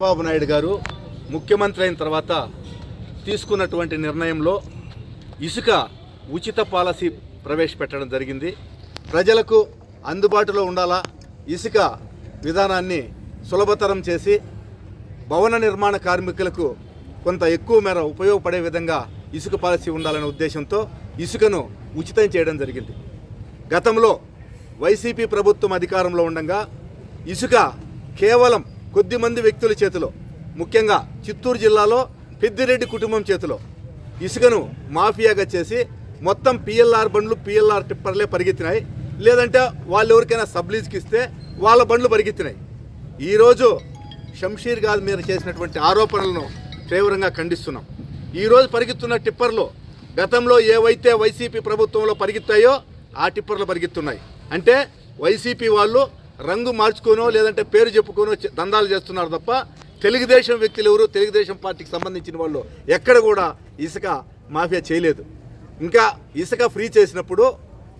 చంద్రబాబు నాయుడు గారు ముఖ్యమంత్రి అయిన తర్వాత తీసుకున్నటువంటి నిర్ణయంలో ఇసుక ఉచిత పాలసీ ప్రవేశపెట్టడం జరిగింది. ప్రజలకు అందుబాటులో ఉండాలా? ఇసుక విధానాన్ని సులభతరం చేసి భవన నిర్మాణ కార్మికులకు కొంత ఎక్కువ మేర ఉపయోగపడే విధంగా ఇసుక పాలసీ ఉండాలనే ఉద్దేశంతో ఇసుకను ఉచితం చేయడం జరిగింది. గతంలో వైసీపీ ప్రభుత్వం అధికారంలో ఉండగా ఇసుక కేవలం కొద్దిమంది వ్యక్తుల చేతిలో ముఖ్యంగా చిత్తూరు జిల్లాలో పెద్దిరెడ్డి కుటుంబం చేతిలో ఇసుకను మాఫియాగా చేసి మొత్తం పిఎల్ఆర్ బండ్లు పిఎల్ఆర్ టిప్పర్లే పరిగెత్తినాయి. లేదంటే వాళ్ళు ఎవరికైనా సబ్లీజ్కి ఇస్తే వాళ్ళ బండ్లు పరిగెత్తినాయి. ఈరోజు షంషీర్ గాజ్ మీద చేసినటువంటి ఆరోపణలను తీవ్రంగా ఖండిస్తున్నాం. ఈరోజు పరిగెత్తున్న టిప్పర్లు గతంలో ఏవైతే వైసీపీ ప్రభుత్వంలో పరిగెత్తాయో ఆ టిప్పర్లు పరిగెత్తున్నాయి. అంటే వైసీపీ వాళ్ళు రంగు మార్చుకోనో లేదంటే పేరు చెప్పుకోనో దందాలు చేస్తున్నారు తప్ప తెలుగుదేశం వ్యక్తులు ఎవరు? తెలుగుదేశం పార్టీకి సంబంధించిన వాళ్ళు ఎక్కడ కూడా ఇసుక మాఫియా చేయలేదు. ఇంకా ఇసుక ఫ్రీ చేసినప్పుడు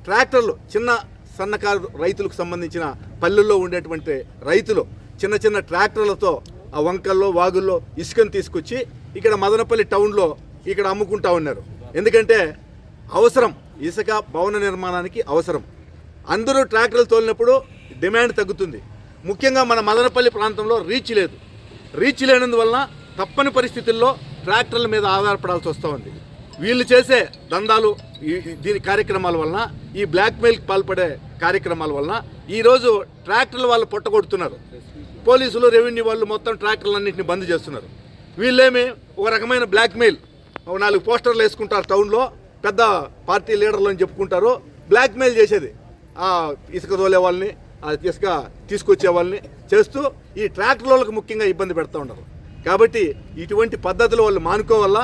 ట్రాక్టర్లు చిన్న సన్నకారు రైతులకు సంబంధించిన పల్లెల్లో ఉండేటువంటి రైతులు చిన్న చిన్న ట్రాక్టర్లతో ఆ వంకల్లో వాగుల్లో ఇసుకను తీసుకొచ్చి ఇక్కడ మదనపల్లి టౌన్లో ఇక్కడ అమ్ముకుంటా ఉన్నారు. ఎందుకంటే అవసరం. ఇసుక భవన నిర్మాణానికి అవసరం. అందరూ ట్రాక్టర్లు తోలినప్పుడు డిమాండ్ తగ్గుతుంది. ముఖ్యంగా మన మదనపల్లి ప్రాంతంలో రీచ్ లేదు. రీచ్ లేనందువలన తప్పని పరిస్థితుల్లో ట్రాక్టర్ల మీద ఆధారపడాల్సి వస్తూ ఉంది వీళ్ళు చేసే దందాలు దీని కార్యక్రమాల వలన ఈ బ్లాక్మెయిల్కి పాల్పడే కార్యక్రమాల వలన ఈరోజు ట్రాక్టర్ల వాళ్ళు పొట్టగొడుతున్నారు. పోలీసులు రెవెన్యూ వాళ్ళు మొత్తం ట్రాక్టర్లన్నింటినీ బంద్ చేస్తున్నారు. వీళ్ళేమి ఒక రకమైన బ్లాక్మెయిల్ ఒక నాలుగు పోస్టర్లు వేసుకుంటారు టౌన్లో పెద్ద పార్టీ లీడర్లు అని చెప్పుకుంటారు. బ్లాక్మెయిల్ చేసేది ఇసుక తోలే వాళ్ళని ఇసుక తీసుకొచ్చే వాళ్ళని చేస్తూ ఈ ట్రాక్టర్లకు ముఖ్యంగా ఇబ్బంది పెడతా ఉండరు కాబట్టి ఇటువంటి పద్ధతులు వాళ్ళు మానుకోవల్ల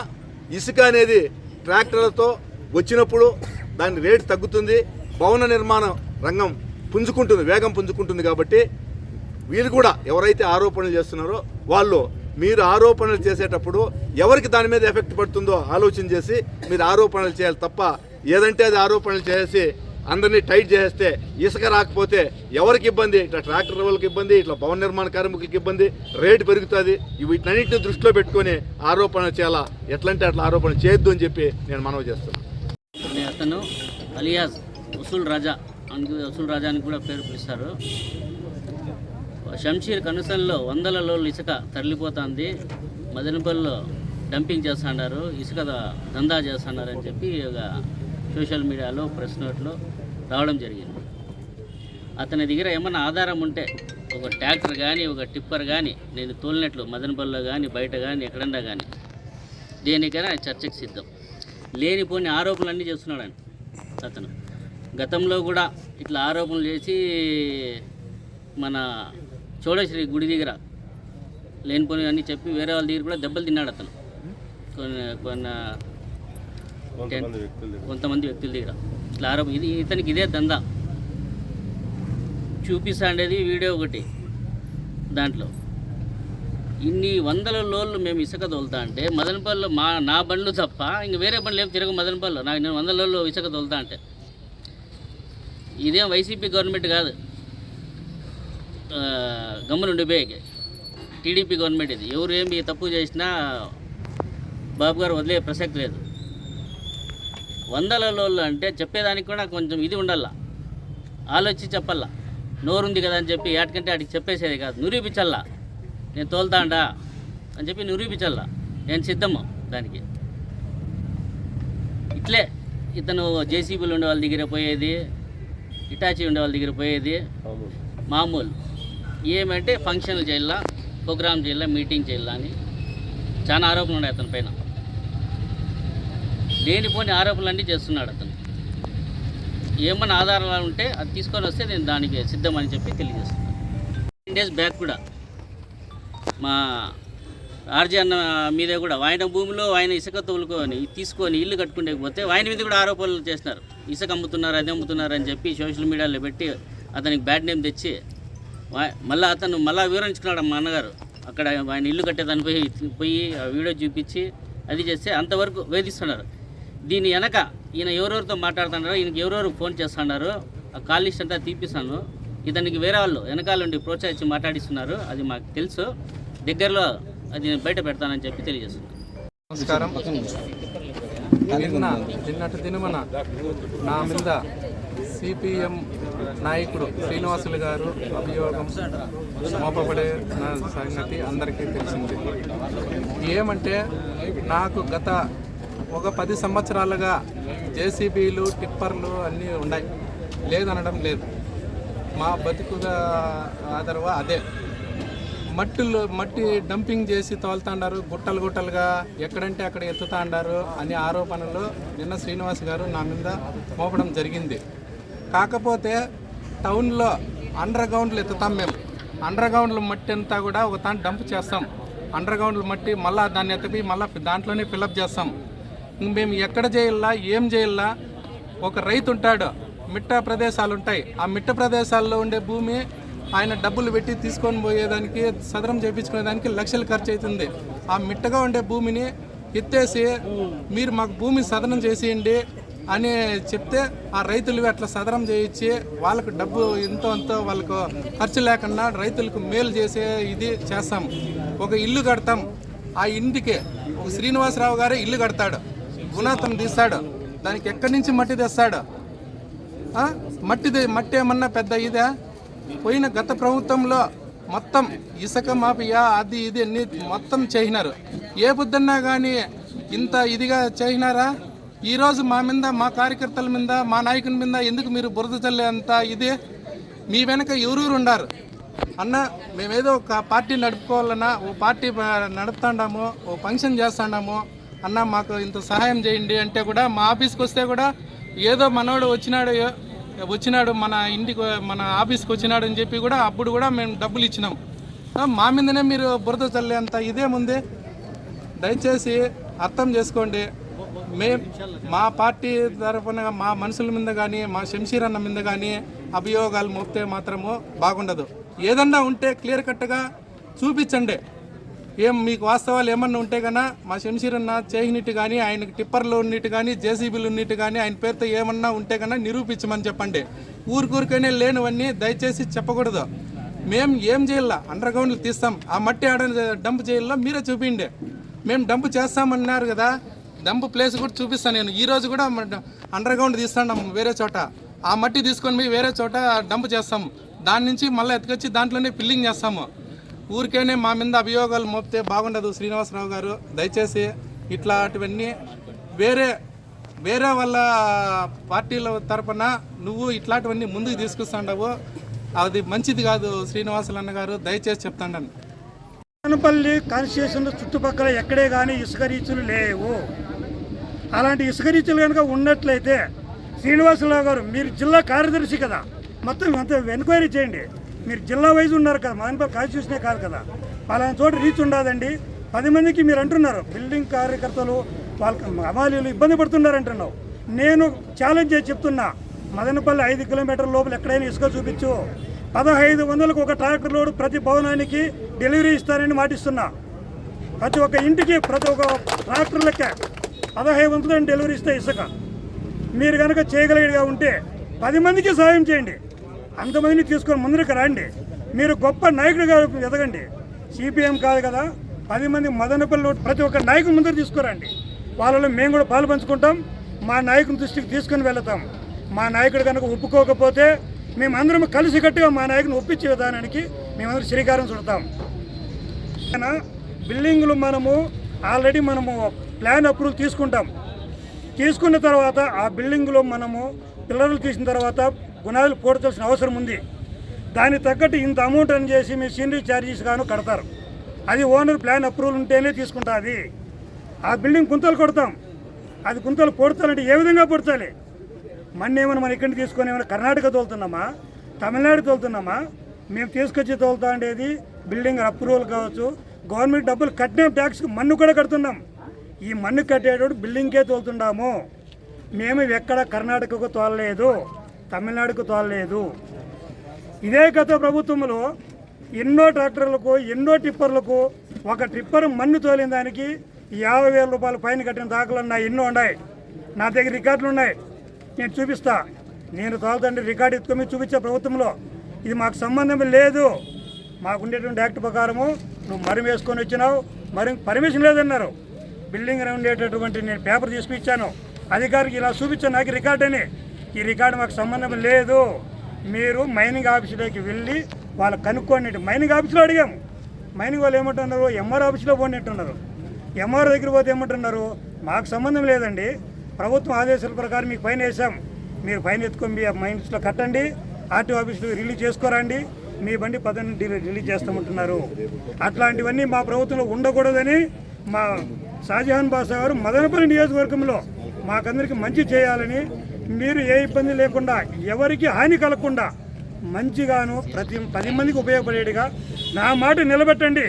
ఇసుక అనేది ట్రాక్టర్లతో వచ్చినప్పుడు దాని రేటు తగ్గుతుంది భవన నిర్మాణ రంగం పుంజుకుంటుంది వేగం పుంజుకుంటుంది కాబట్టి వీళ్ళు కూడా ఎవరైతే ఆరోపణలు చేస్తున్నారో వాళ్ళు మీరు ఆరోపణలు చేసేటప్పుడు ఎవరికి దాని మీద ఎఫెక్ట్ పడుతుందో ఆలోచన చేసి మీరు ఆరోపణలు చేయాలి తప్ప ఏదంటే అది ఆరోపణలు చేసి అందరినీ టైట్ చేస్తే ఇసుక రాకపోతే ఎవరికి ఇబ్బంది? ఇట్లా ట్రాక్టర్ వాళ్ళకి ఇబ్బంది ఇట్లా భవన నిర్మాణ కార్మికులకి ఇబ్బంది రేటు పెరుగుతుంది. వీటన్నిటిని దృష్టిలో పెట్టుకొని ఆరోపణ చేయాలా? ఎట్లంటే అట్లా ఆరోపణ చేయొద్దు అని చెప్పి నేను మనవి చేస్తున్నాను. అతను అలియాస్ వసూల్ రాజా అని వసూల్ రాజా అని కూడా పేరు పిలుస్తారు. షంషీర్ కనుసంలో వందల లోళ్ళు ఇసుక తరలిపోతుంది. మదనపల్లిలో డంపింగ్ చేస్తున్నారు ఇసుక దందా చేస్తున్నారు అని చెప్పి ఒక సోషల్ మీడియాలో ప్రెస్ నోట్లో రావడం జరిగింది. అతని దగ్గర ఏమన్నా ఆధారం ఉంటే ఒక ట్రాక్టర్ కానీ ఒక టిప్పర్ కానీ నేను తోలినట్లు మదనపల్లిలో కానీ బయట కానీ ఎక్కడన్నా కానీ దేనికైనా చర్చకు సిద్ధం. లేనిపోని ఆరోపణలన్నీ చేస్తున్నాడు అతను. గతంలో కూడా ఇట్లా ఆరోపణలు చేసి మన చోడశ్రీ గుడి దగ్గర లేనిపోని అన్నీ చెప్పి వేరే వాళ్ళ దగ్గర కూడా దెబ్బలు తిన్నాడు అతను. కొన్ని కొన్ని కొంతమంది వ్యక్తుల దగ్గర. ఇట్లా ఇది ఇతనికి ఇదే దందా. చూపిస్తాండేది వీడియో ఒకటి దాంట్లో. ఇన్ని వందల లోళ్ళు మేము ఇసుక తోలుతా అంటే మదనపల్లిలో మా నా బండ్లు తప్ప ఇంక వేరే బండ్లు ఏం తిరగ మదనపల్లిలో. నాకు నేను వందల లోళ్ళు ఇసుక తోలుతా అంటే. ఇదేం వైసీపీ గవర్నమెంట్ కాదు. గమ్మున గమ్మునుండిపోయాక టీడీపీ గవర్నమెంట్ ఇది. ఎవరు ఏమి తప్పు చేసినా బాబు గారు వదిలే ప్రసక్తి లేదు. వందల లోళ్ళు అంటే చెప్పేదానికి కూడా కొంచెం ఇది ఉండాల. ఆలోచించి చెప్పాలా. నోరుంది కదా అని చెప్పి ఏటకంటే ఆడికి చెప్పేసేది కాదు. నిరూపించల్లా నేను తోలుతాండా అని చెప్పి నిరూపించల్లా నేను సిద్ధము దానికి. ఇట్లే ఇతను జేసీబీలు ఉండే వాళ్ళ దగ్గర పోయేది ఇటాచీ ఉండే వాళ్ళ దగ్గర పోయేది. మామూలు. ఏమంటే ఫంక్షన్లు చేయాలా ప్రోగ్రామ్ చేయాలా మీటింగ్ చేయాలా అని. చాలా ఆరోపణలు ఉన్నాయి అతని పైన. లేనిపోని ఆరోపణలన్నీ చేస్తున్నాడు అతను. ఏమన్నా ఆధారాలు ఉంటే అది తీసుకొని వస్తే నేను దానికి సిద్ధమని చెప్పి తెలియజేస్తున్నాను. టెన్ డేస్ బ్యాక్ కూడా మా ఆర్జీ అన్న మీద కూడా ఆయన భూమిలో ఆయన ఇసుక తోలుకొని తీసుకొని ఇల్లు కట్టుకుండేకపోతే ఆయన మీద కూడా ఆరోపణలు చేసినారు. ఇసుక అమ్ముతున్నారు అది అమ్ముతున్నారు అని చెప్పి సోషల్ మీడియాలో పెట్టి అతనికి బ్యాడ్ నేమ్ తెచ్చి మళ్ళీ అతను మళ్ళీ వివరించుకున్నాడు మా అన్నగారు. అక్కడ ఆయన ఇల్లు కట్టేదాన్ని పోయి పోయి ఆ వీడియో చూపించి అది చేస్తే అంతవరకు వేధిస్తున్నారు. దీని వెనక ఈయన ఎవరెవరితో మాట్లాడుతున్నారో? ఈయనకి ఎవరెవరు ఫోన్ చేస్తున్నారు? ఆ కాల్ లిస్ట్ అంతా తీపిస్తాను. ఇతనికి వేరే వాళ్ళు వెనకాల నుండి ప్రోత్సహించి మాట్లాడిస్తున్నారు. అది మాకు తెలుసు. దగ్గరలో అది బయట పెడతానని చెప్పి తెలియజేస్తున్నాను నమస్కారం. నిన్న నిన్నటి దినమన నా మీద సిపిఎం నాయకుడు శ్రీనివాసులు గారు అభియోగం మోపబడే సంగతి అందరికీ తెలిసింది. ఏమంటే నాకు గత ఒక పది సంవత్సరాలుగా జేసీబీలు టిప్పర్లు అన్నీ ఉన్నాయి. లేదనడం లేదు. మా బతుకుగా ఆధారవ అదే. మట్టిలో మట్టి డంపింగ్ చేసి తోలుతాండారు గుట్టలు గుట్టలుగా ఎక్కడంటే అక్కడ ఎత్తుతాండారు అనే ఆరోపణలు నిన్న శ్రీనివాస్ గారు నా మీద మోపడం జరిగింది. కాకపోతే టౌన్లో అండర్ గ్రౌండ్లు ఎత్తుతాం మేము. అండర్ గ్రౌండ్ల మట్టి అంతా కూడా ఒక తాను డంప్ చేస్తాం. అండర్ గ్రౌండ్ల మట్టి మళ్ళీ దాన్ని ఎత్తిపి మళ్ళీ దాంట్లోనే ఫిల్అప్ చేస్తాం. మేము ఎక్కడ చేయాలా ఏం చేయాలా ఒక రైతు ఉంటాడు మిట్ట ప్రదేశాలు ఉంటాయి ఆ మిట్ట ప్రదేశాల్లో ఉండే భూమి ఆయన డబ్బులు పెట్టి తీసుకొని పోయేదానికి సదరం చేయించుకునేదానికి లక్షలు ఖర్చు అవుతుంది ఆ మిట్టగా ఉండే భూమిని ఎత్తేసి మీరు మాకు భూమి సదనం చేసేయండి అని చెప్తే ఆ రైతులు అట్లా సదరం చేయించి వాళ్ళకు డబ్బు ఎంతో ఎంతో వాళ్ళకు ఖర్చు లేకుండా రైతులకు మేలు చేసే ఇది చేస్తాం. ఒక ఇల్లు కడతాం. ఆ ఇంటికి శ్రీనివాసరావు గారే ఇల్లు కడతాడు. గుణాతం తీస్తాడు. దానికి ఎక్కడి నుంచి మట్టి తెస్తాడు? మట్టిది మట్టి ఏమన్నా పెద్ద ఇదా? పోయిన గత ప్రభుత్వంలో మొత్తం ఇసుక మాఫియా అది ఇది అన్ని మొత్తం చేసినారు. ఏ బుద్ధన్నా కానీ ఇంత ఇదిగా చేసినారా? ఈరోజు మా మీద మా కార్యకర్తల మీద మా నాయకుని మీద ఎందుకు మీరు బురద చల్లేంత ఇది? మీ వెనక ఎవరూరు ఉండారు? అన్న మేమేదో ఒక పార్టీ నడుపుకోవాలన్నా ఓ పార్టీ నడుపుతాండాము ఓ ఫంక్షన్ చేస్తాండాము అన్న మాకు ఇంత సహాయం చేయండి అంటే కూడా మా ఆఫీస్కి వస్తే కూడా ఏదో మనోడు వచ్చినాడు వచ్చినాడు మన ఇంటికి మన ఆఫీస్కి వచ్చినాడు అని చెప్పి కూడా అప్పుడు కూడా మేము డబ్బులు ఇచ్చినాం. మా మీదనే మీరు బురద చల్లేంత అంత ఇదేముంది దయచేసి అర్థం చేసుకోండి. మే మా పార్టీ తరఫున మా మనుషుల మీద కానీ మా శంషీర్ అన్న మీద కానీ అభియోగాలు మోపితే మాత్రము బాగుండదు. ఏదన్నా ఉంటే క్లియర్ కట్గా చూపించండి. ఏం మీకు వాస్తవాలు ఏమన్నా ఉంటే కన్నా మా శంషీర్ అన్న కానీ ఆయనకి టిప్పర్లు ఉన్నట్టు కానీ జేసీబీలు ఉన్నట్టు కానీ ఆయన పేరుతో ఏమన్నా ఉంటే కన్నా నిరూపించమని చెప్పండి. ఊరికూరికనే లేనివన్నీ దయచేసి చెప్పకూడదు. మేము ఏం చేయాల అండర్ గ్రౌండ్లు తీస్తాం. ఆ మట్టి ఆడ డంప్ చేయాలో మీరే చూపించండి మేము డంప్ చేస్తామన్నారు కదా డంప్ ప్లేస్ కూడా చూపిస్తాను నేను. ఈరోజు కూడా అండర్ గ్రౌండ్ తీస్తాం వేరే చోట. ఆ మట్టి తీసుకొని పోయి వేరే చోట డంప్ చేస్తాం. దాని నుంచి మళ్ళీ ఎత్తుకొచ్చి దాంట్లోనే పిల్లింగ్ చేస్తాము. ఊరికేనే మా మీద అభియోగాలు మోపితే బాగుండదు శ్రీనివాసరావు గారు. దయచేసి ఇట్లాంటివన్నీ వేరే వేరే వాళ్ళ పార్టీల తరపున నువ్వు ఇట్లాంటివన్నీ ముందుకు తీసుకొస్తాండవు. అది మంచిది కాదు శ్రీనివాసులు అన్న గారు. దయచేసి చెప్తాండను. అనపల్లి కాన్స్టిట్యూషన్ చుట్టుపక్కల ఎక్కడే కానీ ఇసుక రీచులు లేవు. అలాంటి ఇసుక రీచులు కనుక ఉన్నట్లయితే శ్రీనివాసరావు గారు మీరు జిల్లా కార్యదర్శి కదా. మొత్తం అంతా ఎంక్వైరీ చేయండి. మీరు జిల్లా వైజ్ ఉన్నారు కదా మదనపల్లి కాన్స్టిట్యూషనే కాదు కదా. పలానా చోట రీచ్ ఉండదండి. పది మందికి మీరు అంటున్నారు బిల్డింగ్ కార్యకర్తలు వాళ్ళకి అమాలీలు ఇబ్బంది పడుతున్నారు అంటున్నావు. నేను ఛాలెంజ్ చేసి చెప్తున్నా మదనపల్లి ఐదు కిలోమీటర్ల లోపల ఎక్కడైనా ఇసుక చూపించు. పదహైదు వందలకు ఒక ట్రాక్టర్ లోడ్ ప్రతి భవనానికి డెలివరీ ఇస్తానని మాటిస్తున్నా. ప్రతి ఒక్క ఇంటికి ప్రతి ఒక్క ట్రాక్టర్లకే పదహైదు వందలని డెలివరీ ఇస్తే ఇసుక. మీరు కనుక చేయగలిగేగా ఉంటే పది మందికి సహాయం చేయండి. అంతమందిని తీసుకొని ముందరికి రండి. మీరు గొప్ప నాయకుడిగా ఎదగండి. సిపిఎం కాదు కదా పది మంది మదనపల్లి ప్రతి ఒక్క నాయకుని ముందర తీసుకురండి. వాళ్ళలో మేము కూడా పాలు పంచుకుంటాం. మా నాయకుని దృష్టికి తీసుకుని వెళతాం. మా నాయకుడు కనుక ఒప్పుకోకపోతే మేమందరం కలిసికట్టుగా మా నాయకుని ఒప్పించే విధానానికి మేమందరం శ్రీకారం చుడతాం. అయినా బిల్డింగ్లు మనము ఆల్రెడీ మనము ప్లాన్ అప్రూవల్ తీసుకుంటాం. తీసుకున్న తర్వాత ఆ బిల్డింగ్లో మనము పిల్లర్లు తీసిన తర్వాత గుణాలు పూడ్చాల్సిన అవసరం ఉంది. దానికి తగ్గట్టు ఇంత అమౌంట్ అని చేసి మీ సీనరీ ఛార్జెస్ గాను కడతారు. అది ఓనర్ ప్లాన్ అప్రూవల్ ఉంటేనే తీసుకుంటుంది. ఆ బిల్డింగ్ గుంతలు కొడతాం. అది గుంతలు పొడతానంటే ఏ విధంగా పొడతాలి మన్ను ఏమైనా మన ఇక్కడిని తీసుకొని ఏమైనా కర్ణాటక తోలుతున్నామా? తమిళనాడు తోలుతున్నామా? మేము తీసుకొచ్చి తోలుతా ఉండేది బిల్డింగ్ అప్రూవల్ కావచ్చు. గవర్నమెంట్ డబ్బులు కట్టిన ట్యాక్స్ మన్ను కూడా కడుతున్నాం. ఈ మన్ను కట్టేటప్పుడు బిల్డింగ్కే తోలుతున్నాము మేము ఎక్కడ కర్ణాటకకు తోలలేదు. తమిళనాడుకు తోలలేదు. ఇదే గత ప్రభుత్వంలో ఎన్నో ట్రాక్టర్లకు ఎన్నో టిప్పర్లకు ఒక టిప్పర్ మన్ను తోలిన దానికి యాభై వేల రూపాయలు పైన కట్టిన దాఖలు నా ఎన్నో ఉన్నాయి. నా దగ్గర రికార్డులు ఉన్నాయి. నేను చూపిస్తా. నేను తోలుతండి రికార్డు ఎత్తుకొని చూపించే ప్రభుత్వంలో ఇది మాకు సంబంధం లేదు. మాకుండేటువంటి యాక్ట్ ప్రకారము నువ్వు మరం వేసుకొని వచ్చినావు. మరి పర్మిషన్ లేదన్నారు. బిల్డింగ్ ఉండేటటువంటి నేను పేపర్ తీసుకుని ఇచ్చాను అధికారికి ఇలా చూపించాను. నాకు రికార్డ్ అని. ఈ రికార్డు మాకు సంబంధం లేదు. మీరు మైనింగ్ ఆఫీసులోకి వెళ్ళి వాళ్ళు కనుక్కోండి మైనింగ్ ఆఫీసులో అడిగాము. మైనింగ్ వాళ్ళు ఏమంటున్నారు? ఎంఆర్ ఆఫీస్లో పోయినట్టున్నారు ఎంఆర్ దగ్గర పోతే ఏమంటున్నారు? మాకు సంబంధం లేదండి. ప్రభుత్వం ఆదేశాల ప్రకారం మీకు ఫైన్ వేసాం మీరు ఫైన్ ఎత్తుకొని మైన్స్లో కట్టండి. ఆర్టీఓ ఆఫీసులో రిలీజ్ చేసుకోరండి. మీ బండి పదని రిలీజ్ చేస్తామంటున్నారు. అట్లాంటివన్నీ మా ప్రభుత్వంలో ఉండకూడదని మా షాజహాన్ బాషా గారు మదనపల్లి నియోజకవర్గంలో మాకందరికీ మంచి చేయాలని మీరు ఏ ఇబ్బంది లేకుండా ఎవరికి హాని కలగకుండా మంచిగాను ప్రతి పది మందికి ఉపయోగపడేట్టుగా నా మాట నిలబెట్టండి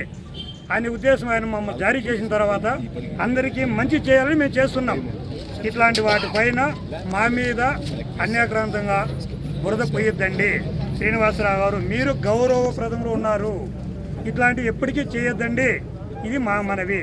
అనే ఉద్దేశం ఆయన మమ్మల్ని జారీ చేసిన తర్వాత అందరికీ మంచి చేయాలని మేము చేస్తున్నాం. ఇట్లాంటి వాటిపైన మా మీద అన్యాక్రాంతంగా బురద పోయొద్దండి శ్రీనివాసరావు గారు మీరు గౌరవప్రదంగా ఉన్నారు. ఇట్లాంటివి ఎప్పటికీ చేయొద్దండి. ఇది మా మనవి.